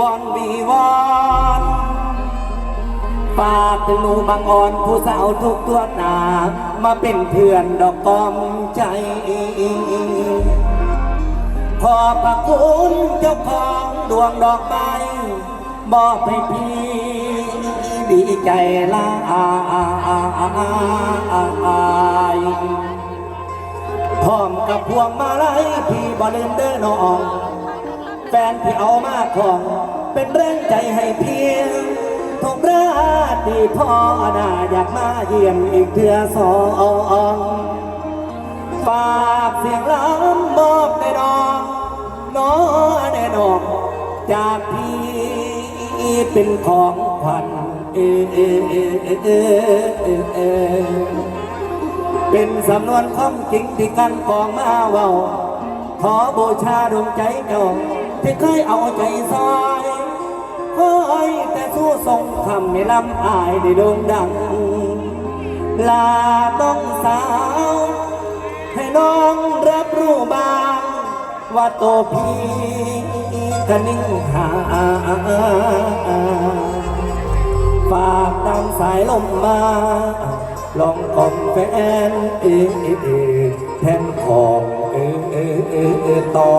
วอนวีวอนฝากหนูบางอ่อนผู้สาวทุกตัวหนามาเป็นเพื่อนดอกกอมใจ ขอบพระคุณเจ้าของดวงดอกไม้มอบให้พี่ดีใจหลายพร้อมกับพวงมาลัยพี่บ่ลืมเด้อน้อง ฟนพี่เอามาของเป็นแรงใจให้เพียงทุกราตรีพ่อนาอยากมาเยี่ยมอีกเทื่อสองฝากเสียงล้ำบอกในดอกน้อแน่นอนจากพี่เป็นของขวัญเอเอเอเอเอเอเป็นสำนวนของจริงที่กันกองมาเว้าขอบูชาดวงใจเจ้า ที่เคยเอาใจซอยคอยแต่สู้ทรงทำให้ลำอายได้โด่งดัง ลาต้องสาว ให้น้องรับรู้บ้าง ว่าโตพี่ก็นิ่งหาฝากตามสายลมมา ลองกล่อมแฟนเออเอแทนของเอเอเออต่อ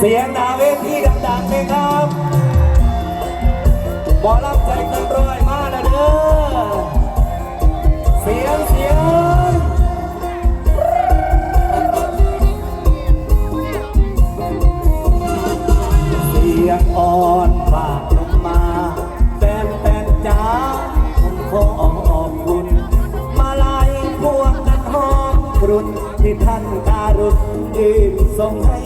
เสียงหนาเวทีดังๆเลยครับบอรับใจกันร้อยมาแล้วเด้อ เสียงเสียงเสียงอ่อนฝากลงมาแฟนแฟนจ๋าผมขอขอบคุณ มาลายพวงกันหอมกรุ่นที่ท่านการุณยืนส่งให้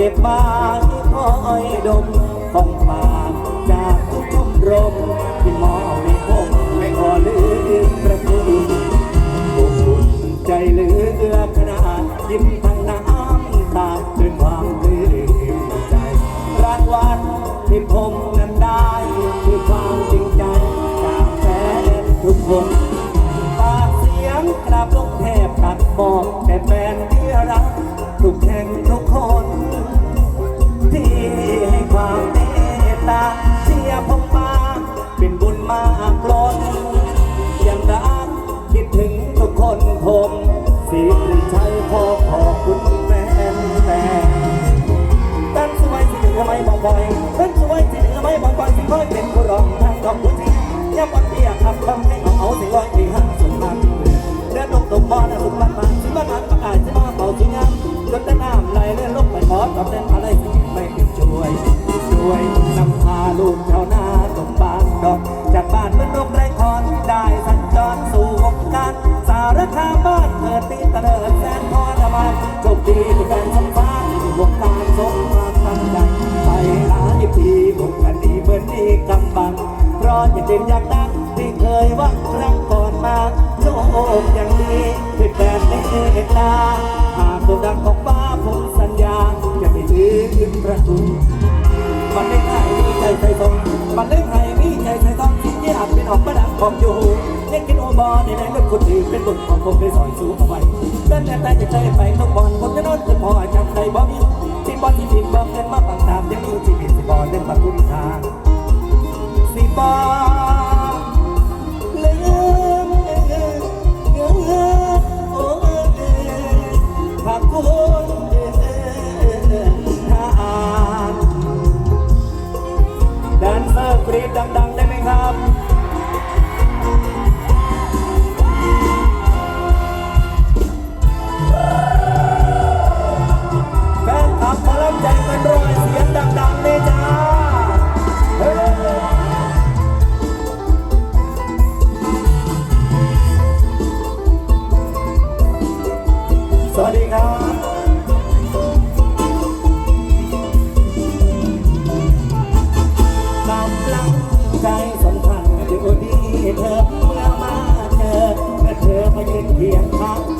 เก็บมาที่คอยดมของฝากจากทุกชมรมที่มอบให้ผมไม่ขอลืมประคุณอบอุ่นใจเหลือขนาดยิ้มทั้งน้ำตาด้วยความลืมใจรางวัลที่ผม จริงยับวันเบียกคำทำให้เอาเอาสิลอยที่ห้างสมพันเดินลงตกบ่อนะสุดมันมาสิบ้านอันประกาศสิมาเป่าสิงามจนแต่น้ำไหลเลื่อนลงไปขอตอบแทนอะไรไม่ช่วยช่วยนำพาลูกชาวนาตกบานดอก ด่นอยากดังที่เคยวังครั้งก่อนมาโชคอย่างนี้ที่แฟนได้เห็นตาหากตัวดังของฟ้าผมสัญญาจะไม่ลืมประตูมันเล่นไทยมีใจใส่ทองมันเล่นไทยมีใจใส่ทองที่ยากเป็นออกมาดังของอยู่เล่นกินโอบอในแรงเลือดคนอื่นเป็นบุญของผมได้สอยสูง เซอร์กรีดดังๆ talk.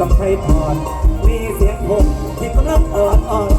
กับไทยพรมีเสียงผมที่กำลังอ่ออ่อน